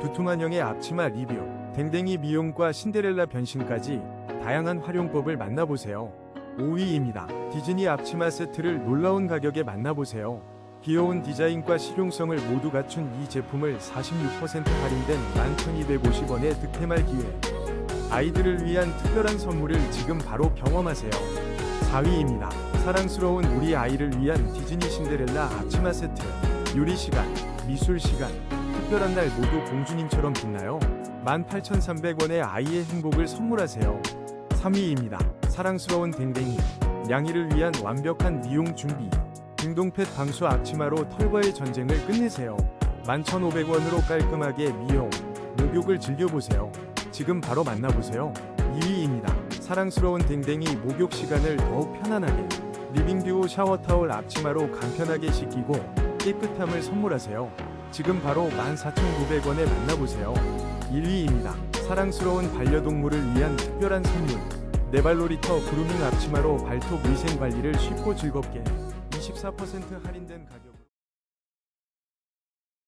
두툼한 형의 앞치마 리뷰, 댕댕이 미용과 신데렐라 변신까지 다양한 활용법을 만나보세요. 5위입니다. 디즈니 앞치마 세트를 놀라운 가격에 만나보세요. 귀여운 디자인과 실용성을 모두 갖춘 이 제품을 46% 할인된 11,250원의 득템할 기회. 아이들을 위한 특별한 선물을 지금 바로 경험하세요. 4위입니다. 사랑스러운 우리 아이를 위한 디즈니 신데렐라 앞치마 세트. 요리 시간, 미술 시간, 특별한 날 모두 공주님처럼 빛나요. 18,300원의 아이의 행복을 선물하세요. 3위입니다. 사랑스러운 댕댕이. 냥이를 위한 완벽한 미용 준비. 등동펫 방수 앞치마로 털과의 전쟁을 끝내세요. 11,500원으로 깔끔하게 미용, 목욕을 즐겨보세요. 지금 바로 만나보세요. 2위입니다. 사랑스러운 댕댕이 목욕 시간을 더욱 편안하게. 리빙듀오 샤워타올 앞치마로 간편하게 씻기고 깨끗함을 선물하세요. 지금 바로 14,900원에 만나보세요. 1위입니다. 사랑스러운 반려동물을 위한 특별한 선물. 네발로리터 그루밍 앞치마로 발톱 위생 관리를 쉽고 즐겁게 24% 할인된 가격.